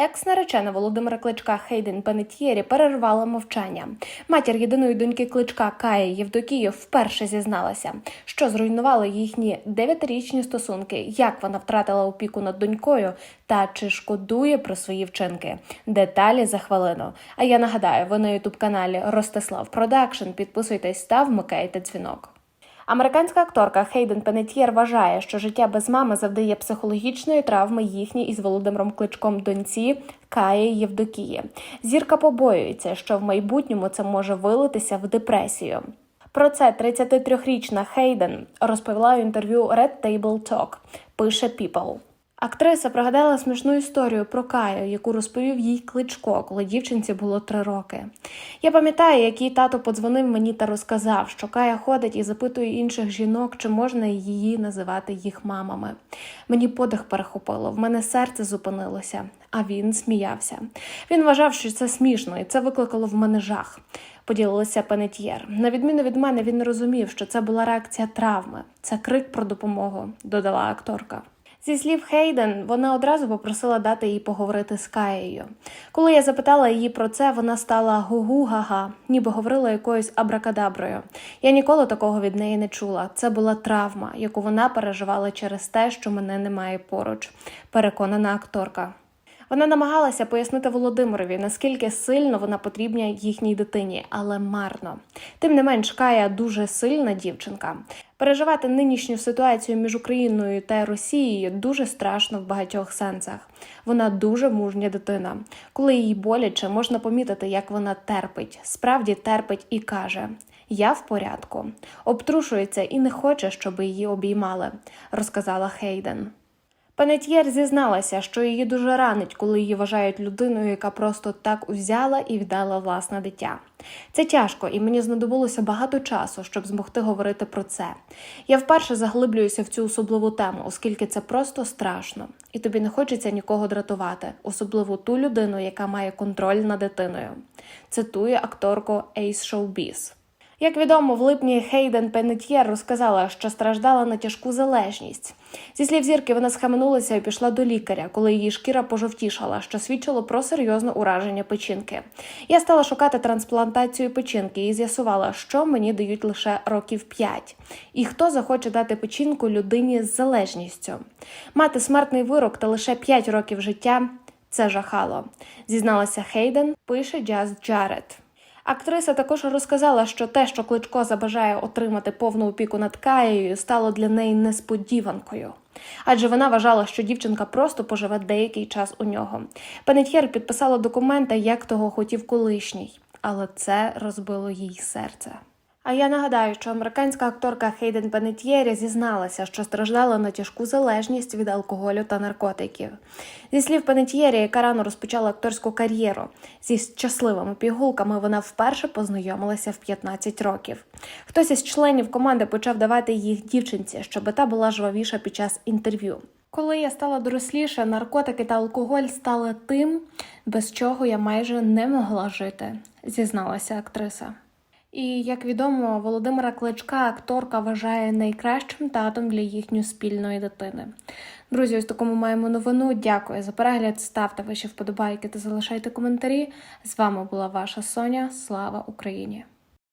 Екс-наречена Володимира Кличка Хейден Пенетьєрі перервала мовчання. Матір єдиної доньки Кличка Кая Євдокію вперше зізналася, що зруйнувало їхні дев'ятирічні стосунки, як вона втратила опіку над донькою та чи шкодує про свої вчинки. Деталі за хвилину. А я нагадаю, ви на ютуб каналі Ростислав Продакшн. Підписуйтесь та вмикайте дзвінок. Американська акторка Хейден Пенетьєр вважає, що життя без мами завдає психологічної травми їхній із Володимиром Кличком доньці Каї Євдокії. Зірка побоюється, що в майбутньому це може вилитися в депресію. Про це 33-річна Хейден розповіла у інтерв'ю Red Table Talk, пише People. Актриса пригадала смішну історію про Каю, яку розповів їй кличко, коли дівчинці було три роки. Я пам'ятаю, як її тато подзвонив мені та розказав, що Кая ходить і запитує інших жінок, чи можна її називати їх мамами. Мені подих перехопило, в мене серце зупинилося, а він сміявся. Він вважав, що це смішно, і це викликало в мене жах. Поділилася Пенетьєр. На відміну від мене, він не розумів, що це була реакція травми, це крик про допомогу, додала акторка. Зі слів Хейден, вона одразу попросила дати їй поговорити з Каєю. Коли я запитала її про це, вона стала гу-гу-га-га, ніби говорила якоюсь абракадаброю. Я ніколи такого від неї не чула. Це була травма, яку вона переживала через те, що мене немає поруч. Переконана акторка. Вона намагалася пояснити Володимирові, наскільки сильно вона потрібна їхній дитині, але марно. Тим не менш, Кая дуже сильна дівчинка. Переживати нинішню ситуацію між Україною та Росією дуже страшно в багатьох сенсах. Вона дуже мужня дитина. Коли їй боляче, можна помітити, як вона терпить, справді терпить і каже: Я в порядку, обтрушується і не хоче, щоб її обіймали, розказала Хейден. Пенетьєр зізналася, що її дуже ранить, коли її вважають людиною, яка просто так узяла і віддала власне дитя. Це тяжко, і мені знадобилося багато часу, щоб змогти говорити про це. Я вперше заглиблююся в цю особливу тему, оскільки це просто страшно, і тобі не хочеться нікого дратувати, особливо ту людину, яка має контроль над дитиною. Цитує акторку Ace Showbiz. Як відомо, в липні Хейден Пенетьєр розказала, що страждала на тяжку залежність. Зі слів зірки, вона схаменулася і пішла до лікаря, коли її шкіра пожовтішала, що свідчило про серйозне ураження печінки. Я стала шукати трансплантацію печінки і з'ясувала, що мені дають лише років 5. І хто захоче дати печінку людині з залежністю. Мати смертний вирок та лише 5 років життя це жахало. Зізналася Хейден, пише Джаз Джаред. Актриса також розказала, що те, що Кличко забажає отримати повну опіку над Каєю, стало для неї несподіванкою. Адже вона вважала, що дівчинка просто поживе деякий час у нього. Пенетьєр підписала документи, як того хотів колишній, але це розбило їй серце. А я нагадаю, що американська акторка Хейден Пенетьєрі зізналася, що страждала на тяжку залежність від алкоголю та наркотиків. Зі слів Пенетьєрі, яка рано розпочала акторську кар'єру, зі щасливими пігулками вона вперше познайомилася в 15 років. Хтось із членів команди почав давати їх дівчинці, щоб та була жвавіша під час інтерв'ю. Коли я стала доросліша, наркотики та алкоголь стали тим, без чого я майже не могла жити, зізналася актриса. І як відомо, Володимира Кличка акторка вважає найкращим татом для їхньої спільної дитини. Друзі, ось такому маємо новину. Дякую за перегляд. Ставте ваші вподобайки та залишайте коментарі. З вами була ваша Соня. Слава Україні!